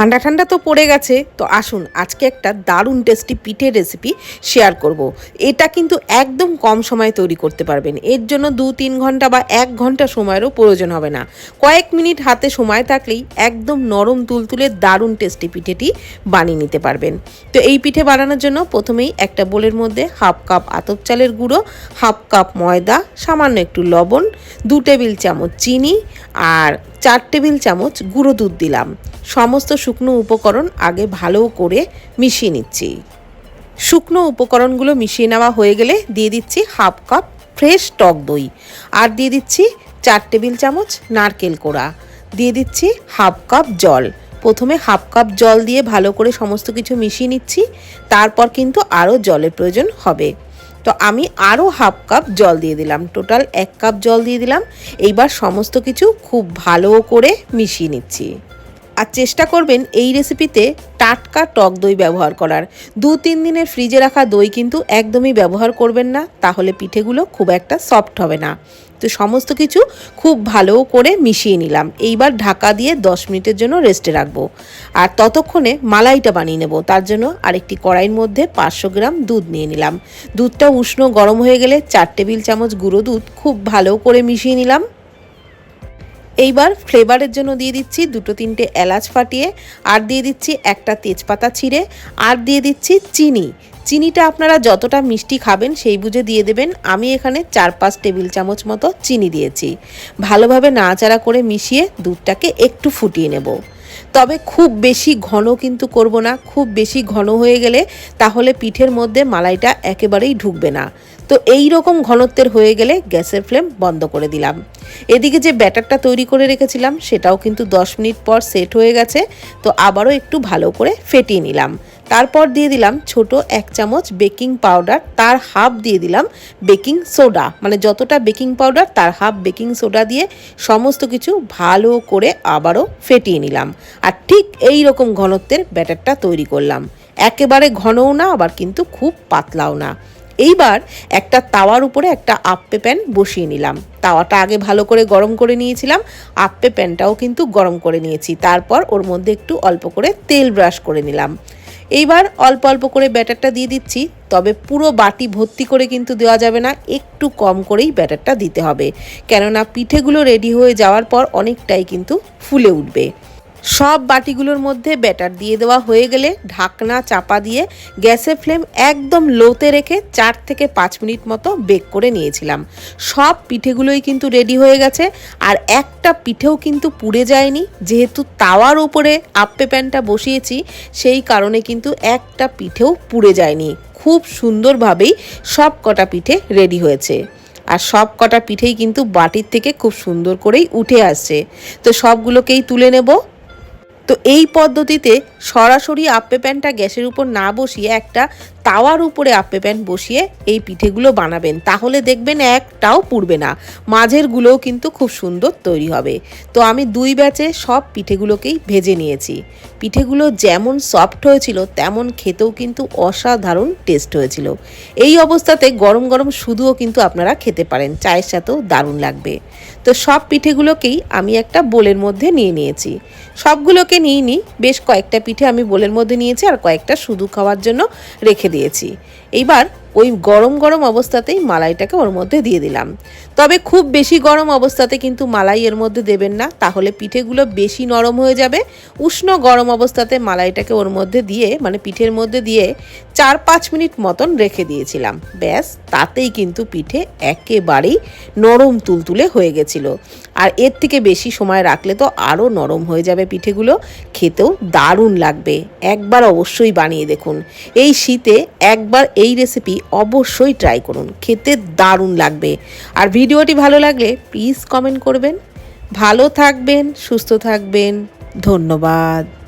ঠান্ডা ঠান্ডা তো পড়ে গেছে, তো আসুন আজকে একটা দারুণ টেস্টি পিঠের রেসিপি শেয়ার করব। এটা কিন্তু একদম কম সময়ে তৈরি করতে পারবেন। এর জন্য দু তিন ঘণ্টা বা এক ঘণ্টা সময়েরও প্রয়োজন হবে না। কয়েক মিনিট হাতে সময় থাকলেই একদম নরম তুলতুলে দারুণ টেস্টি পিঠেটি বানিয়ে নিতে পারবেন। তো এই পিঠে বানানোর জন্য প্রথমেই একটা বোলের মধ্যে হাফ কাপ আতপ চালের গুঁড়ো, হাফ কাপ ময়দা, সামান্য একটু লবণ, দু টেবিল চামচ চিনি আর চার টেবিল চামচ গুঁড়ো দুধ দিলাম। সমস্ত শুকনো উপকরণ আগে ভালো করে মিশিয়ে নিচ্ছি। শুকনো উপকরণগুলো মিশিয়ে নেওয়া হয়ে গেলে দিয়ে দিচ্ছি হাফ কাপ ফ্রেশ টক দই আর দিয়ে দিচ্ছি চার টেবিল চামচ নারকেল কোড়া। দিয়ে দিচ্ছি হাফ কাপ জল। প্রথমে হাফ কাপ জল দিয়ে ভালো করে সমস্ত কিছু মিশিয়ে নিচ্ছি, তারপর কিন্তু আরও জলের প্রয়োজন হবে। তো আমি আরও হাফ কাপ জল দিয়ে দিলাম, টোটাল এক কাপ জল দিয়ে দিলাম। এইবার সমস্ত কিছু খুব ভালো করে মিশিয়ে নিচ্ছি। আর চেষ্টা করবেন এই রেসিপিতে টাটকা টক দই ব্যবহার করার। দু তিন দিনের ফ্রিজে রাখা দই কিন্তু একদমই ব্যবহার করবেন না, তাহলে পিঠেগুলো খুব একটা সফট হবে না। তো সমস্ত কিছু খুব ভালো করে মিশিয়ে নিলাম। এইবার ঢাকা দিয়ে দশ মিনিটের জন্য রেস্টে রাখব। আর ততক্ষণে মালাইটা বানিয়ে নেব। তার জন্য আরেকটি কড়াইয়ের মধ্যে পাঁচশো গ্রাম দুধ নিয়ে নিলাম। দুধটা উষ্ণ গরম হয়ে গেলে চার টেবিল চামচ গুঁড়ো দুধ খুব ভালো করে মিশিয়ে নিলাম। এইবার ফ্লেভারের জন্য দিয়ে দিচ্ছি দুটো তিনটে এলাচ ফাটিয়ে, আর দিয়ে দিচ্ছি একটা তেজপাতা ছিঁড়ে, আর দিয়ে দিচ্ছি চিনি। চিনিটা আপনারা যতটা মিষ্টি খাবেন সেই বুঝে দিয়ে দেবেন। আমি এখানে চার পাঁচ টেবিল চামচ মতো চিনি দিয়েছি। ভালোভাবে নাড়াচাড়া করে মিশিয়ে দুধটাকে একটু ফুটিয়ে নেব। তবে খুব বেশি ঘন কিন্তু করব না। খুব বেশি ঘন হয়ে গেলে তাহলে পিঠের মধ্যে মালাইটা একেবারেই ঢুকবে না। তো এই রকম ঘনত্বের হয়ে গেলে গ্যাসের ফ্লেম বন্ধ করে দিলাম। এদিকে যে ব্যাটারটা তৈরি করে রেখেছিলাম, সেটাও কিন্তু দশ মিনিট পর সেট হয়ে গেছে। তো আবারও একটু ভালো করে ফেটিয়ে নিলাম। তারপর দিয়ে দিলাম ছোট এক চামচ বেকিং পাউডার, তার হাফ দিয়ে দিলাম বেকিং সোডা। মানে যতটা বেকিং পাউডার, তার হাফ বেকিং সোডা দিয়ে সমস্ত কিছু ভালো করে আবারও ফেটিয়ে নিলাম। আর ঠিক এই রকম ঘনত্বের ব্যাটারটা তৈরি করলাম। একেবারে ঘনও না, আবার কিন্তু খুব পাতলাও না। এইবার একটা তাওয়ার উপরে একটা আপ্পে প্যান বসিয়ে নিলাম। তাওয়াটা আগে ভালো করে গরম করে নিয়েছিলাম, আপ্পে প্যানটাও কিন্তু গরম করে নিয়েছি। তারপর ওর মধ্যে একটু অল্প করে তেল ব্রাশ করে নিলাম। এইবার অল্প অল্প করে ব্যাটারটা দিয়ে দিচ্ছি, তবে পুরো বাটি ভর্তি করে কিন্তু দেওয়া যাবে না, একটু কম করেই ব্যাটারটা দিতে হবে। কেননা পিঠেগুলো রেডি হয়ে যাওয়ার পর অনেকটাই কিন্তু ফুলে উঠবে। সব বাটিগুলোর মধ্যে ব্যাটার দিয়ে দেওয়া হয়ে গেলে ঢাকনা চাপা দিয়ে গ্যাসের ফ্লেম একদম লোতে রেখে চার থেকে পাঁচ মিনিট মতো বেক করে নিয়েছিলাম। সব পিঠেগুলোই কিন্তু রেডি হয়ে গেছে আর একটা পিঠেও কিন্তু পুড়ে যায়নি। যেহেতু তাওয়ার উপরে আপ্পে প্যানটা বসিয়েছি, সেই কারণে কিন্তু একটা পিঠেও পুড়ে যায়নি। খুব সুন্দরভাবেই সব কটা পিঠে রেডি হয়েছে। আর সব কটা পিঠেই কিন্তু বাটির থেকে খুব সুন্দর করেই উঠে আসছে। তো সবগুলোকেই তুলে নেব। তো এই পদ্ধতিতে সরাসরি আপ্পে প্যানটা গ্যাসের উপর না বসিয়ে একটা তাওয়ার উপরে আপে প্যান বসিয়ে এই পিঠেগুলো বানাবেন। তাহলে দেখবেন একটাও পুড়বে না। মাঝেরগুলোও কিন্তু খুব সুন্দর তৈরি হবে। তো আমি দুই ব্যাচে সব পিঠেগুলোকেই ভেজে নিয়েছি। পিঠেগুলো যেমন সফট হয়েছিল, তেমন খেতেও কিন্তু অসাধারণ টেস্ট হয়েছিল। এই অবস্থাতে গরম গরম শুধুও কিন্তু আপনারা খেতে পারেন, চায়ের সাথেও দারুণ লাগবে। তো সব পিঠেগুলোকেই আমি একটা বোলের মধ্যে নিয়ে নিয়েছি। সবগুলোকে নিয়ে নিই। বেশ কয়েকটা পিঠে আমি বোলের মধ্যে নিয়েছি আর কয়েকটা শুধু খাওয়ার জন্য রেখে দিয়েছি। এইবার ওই গরম গরম অবস্থাতেই মালাইটাকে ওর মধ্যে দিয়ে দিলাম। তবে খুব বেশি গরম অবস্থাতে কিন্তু মালাই এর মধ্যে দেবেন না, তাহলে পিঠেগুলো বেশি নরম হয়ে যাবে। উষ্ণ গরম অবস্থাতে মালাইটাকে ওর মধ্যে দিয়ে মানে পিঠের মধ্যে দিয়ে চার পাঁচ মিনিট মতন রেখে দিয়েছিলাম। ব্যাস, তাতেই কিন্তু পিঠে একেবারেই নরম তুলতুলে হয়ে গেছিল। আর এর থেকে বেশি সময় রাখলে তো আরও নরম হয়ে যাবে পিঠেগুলো, খেতেও দারুণ লাগবে। একবার অবশ্যই বানিয়ে দেখুন। এই শীতে একবার এই রেসিপি অবশ্যই ট্রাই করুন। খেতে দারুণ লাগবে। আর ভিডিওটি ভালো লাগলে প্লিজ কমেন্ট করবেন। ভালো থাকবেন, সুস্থ থাকবেন। ধন্যবাদ।